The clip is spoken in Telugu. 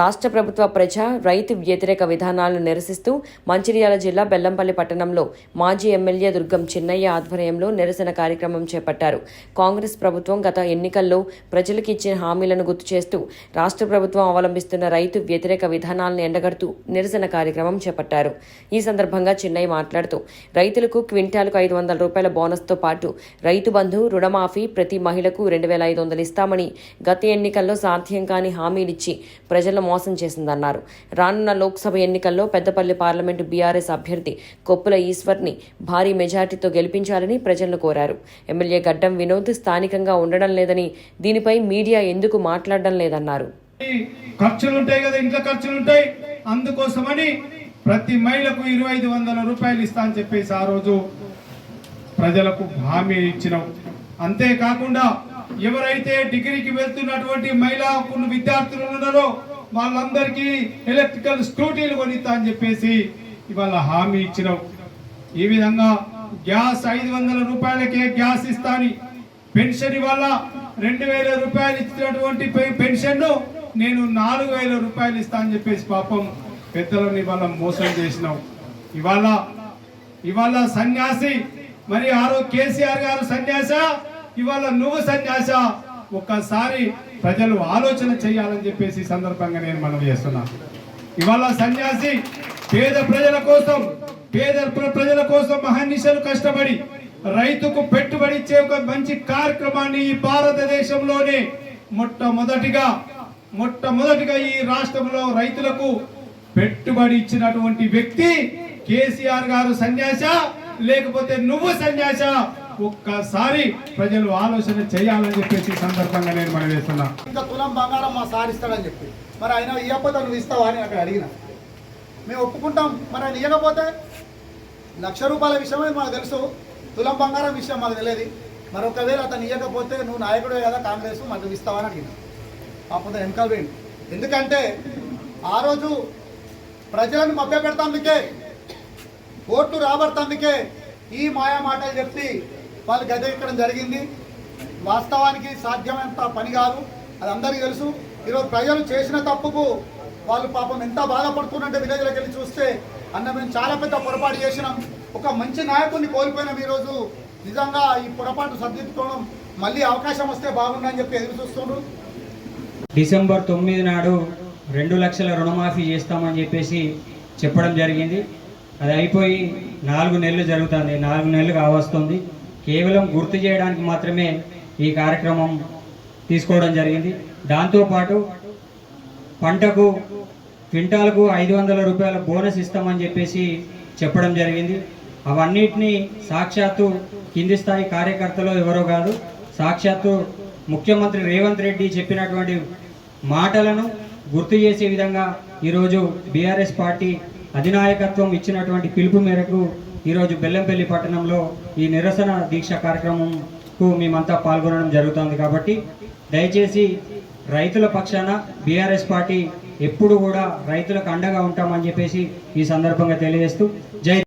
రాష్ట్ర ప్రభుత్వ ప్రజా రైతు వ్యతిరేక విధానాలను నిరసిస్తూ మంచిర్యాల జిల్లా బెల్లంపల్లి పట్టణంలో మాజీ ఎమ్మెల్యే దుర్గం చిన్నయ్య ఆధ్వర్యంలో నిరసన కార్యక్రమం చేపట్టారు. కాంగ్రెస్ ప్రభుత్వం గత ఎన్నికల్లో ప్రజలకు ఇచ్చిన హామీలను గుర్తు చేస్తూ రాష్ట్ర ప్రభుత్వం అవలంబిస్తున్న రైతు వ్యతిరేక విధానాలను ఎండగడుతూ నిరసన కార్యక్రమం చేపట్టారు. ఈ సందర్భంగా చిన్నయ్య మాట్లాడుతూ రైతులకు క్వింటాలకు ఐదు వందల రూపాయల బోనస్తో పాటు రైతు బంధు రుణమాఫీ ప్రతి మహిళకు రెండు వేల ఐదు వందలు ఇస్తామని గత ఎన్నికల్లో సాధ్యం కాని హామీలిచ్చి ప్రజల మోసం చేసిందన్నారు. రానున్న లోక్సభ ఎన్నికల్లో పెద్దపల్లి పార్లమెంటు బీఆర్ఎస్ అభ్యర్థి కొప్పుల ఈశ్వర్ని భారీ మెజార్టీతో గెలిపించాలని ప్రజలను కోరారు. ఎమ్మెల్యే గడ్డం వినోద్ స్థానికంగా ఉండడం లేదని దీనిపై మీడియా ఎందుకు మాట్లాడడం లేదన్నారు. ఖర్చులు ఉంటాయి కదా ఇంట్లో ఖర్చులు ఉంటాయి అందుకోసమని ప్రతి మహిళకు ఇరవై ఐదు వందల రూపాయలు ఇస్తా అని చెప్పేసి ఆ రోజు ప్రజలకు హామీ ఇచ్చినాం. అంతేకాకుండా ఎవరైతే డిగ్రీకి వెళ్తున్నటువంటి మహిళా విద్యార్థులు ఉన్నారో వాళ్ళందరికీ ఎలక్ట్రికల్ స్కూటీలు కొనిస్తా అని చెప్పేసి ఇవాళ హామీ ఇచ్చినాం. ఈ విధంగా గ్యాస్ ఐదు వందల రూపాయలకే గ్యాస్ ఇస్తాని పెన్షన్ ఇవాళ రెండు వేల రూపాయలు ఇచ్చినటువంటి పెన్షన్ను నేను నాలుగు వేల రూపాయలు ఇస్తా అని చెప్పేసి పాపం పెద్దలను ఇవాళ మోసం చేసినాం. ఇవాళ ఇవాళ సన్యాసి మరి ఆరో కేసీఆర్ గారు సన్యాస ఇవాళ నువ్వు సన్యాస ఒక్కసారి ప్రజలు ఆలోచన చేయాలని చెప్పేసి సందర్భంగా నేను మనం చేస్తున్నాను ఇవాళ సన్యాసి పేద ప్రజల కోసం పేద ప్ర- ప్రజల కోసం మహానిశలు కష్టపడి రైతుకు పెట్టుబడి ఇచ్చే ఒక మంచి కార్యక్రమాన్ని ఈ భారతదేశంలోనే మొట్టమొదటిగా మొట్టమొదటిగా ఈ రాష్ట్రంలో రైతులకు పెట్టుబడి ఇచ్చినటువంటి వ్యక్తి కేసీఆర్ గారు సన్యాస లేకపోతే నువ్వు సన్యాస? ఒక్కసారి ప్రజలు ఆలోచన చేయాలని చెప్పేసి సందర్భంగా నేను మనం వేస్తున్నా ఇంకా తులం బంగారం మా సార్ ఇస్తాడని చెప్పి. మరి ఆయన ఇవ్వకపోతే నువ్వు ఇస్తావా అని అక్కడ అడిగిన. మేము ఒప్పుకుంటాం మరి ఆయన ఇవ్వకపోతే లక్ష రూపాయల విషయమే మాకు తెలుసు. తులం బంగారం విషయం మాకు తెలియదు. మరి ఒకవేళ అతను ఇవ్వకపోతే నువ్వు నాయకుడే కదా కాంగ్రెస్ మరి నువ్వు ఇస్తావా అని అడిగిన. పాపం వెనకాల వేయండి ఎందుకంటే ఆ రోజు ప్రజలను మభ్య పెడతాందుకే ఓట్లు రాబడతాందుకే ఈ మాయా మాటలు చెప్పి వాళ్ళు గదెక్కడం జరిగింది. వాస్తవానికి సాధ్యమైనంత పని కాదు. అది అందరికీ తెలుసు. ఈరోజు ప్రజలు చేసిన తప్పుకు వాళ్ళు పాపం ఎంత బాధపడుతున్నట్టే విలేజ్లోకి వెళ్ళి చూస్తే అన్న మేము చాలా పెద్ద పొరపాటు చేసినాం. ఒక మంచి నాయకుడిని కోల్పోయినాం ఈరోజు. నిజంగా ఈ పొరపాటు సర్దిద్దుకోవడం మళ్ళీ అవకాశం వస్తే బాగుందని చెప్పి ఎదురు చూస్తున్నారు డిసెంబర్ తొమ్మిది నాడు రెండు లక్షల రుణమాఫీ చేస్తామని చెప్పేసి చెప్పడం జరిగింది. అది అయిపోయి నాలుగు నెలలు జరుగుతుంది. నాలుగు నెలలు కావస్తుంది కేవలం గుర్తు చేయడానికి మాత్రమే ఈ కార్యక్రమం తీసుకోవడం జరిగింది. దాంతోపాటు పంటకు క్వింటాలకు ఐదు వందల రూపాయల బోనస్ ఇస్తామని చెప్పేసి చెప్పడం జరిగింది. అవన్నిటినీ సాక్షాత్తు కింది స్థాయి కార్యకర్తలు ఎవరో కాదు సాక్షాత్తు ముఖ్యమంత్రి రేవంత్ రెడ్డి చెప్పినటువంటి మాటలను గుర్తు చేసే విధంగా ఈరోజు బీఆర్ఎస్ పార్టీ అధినాయకత్వం ఇచ్చినటువంటి పిలుపు మేరకు ఈరోజు బెల్లంపల్లి పట్టణంలో ఈ నిరసన దీక్ష కార్యక్రమంకు మేమంతా పాల్గొనడం జరుగుతుంది కాబట్టి దయచేసి రైతుల పక్షాన బీఆర్ఎస్ పార్టీ ఎప్పుడు కూడా రైతులకు అండగా ఉంటామని చెప్పేసి ఈ సందర్భంగా తెలియజేస్తూ జై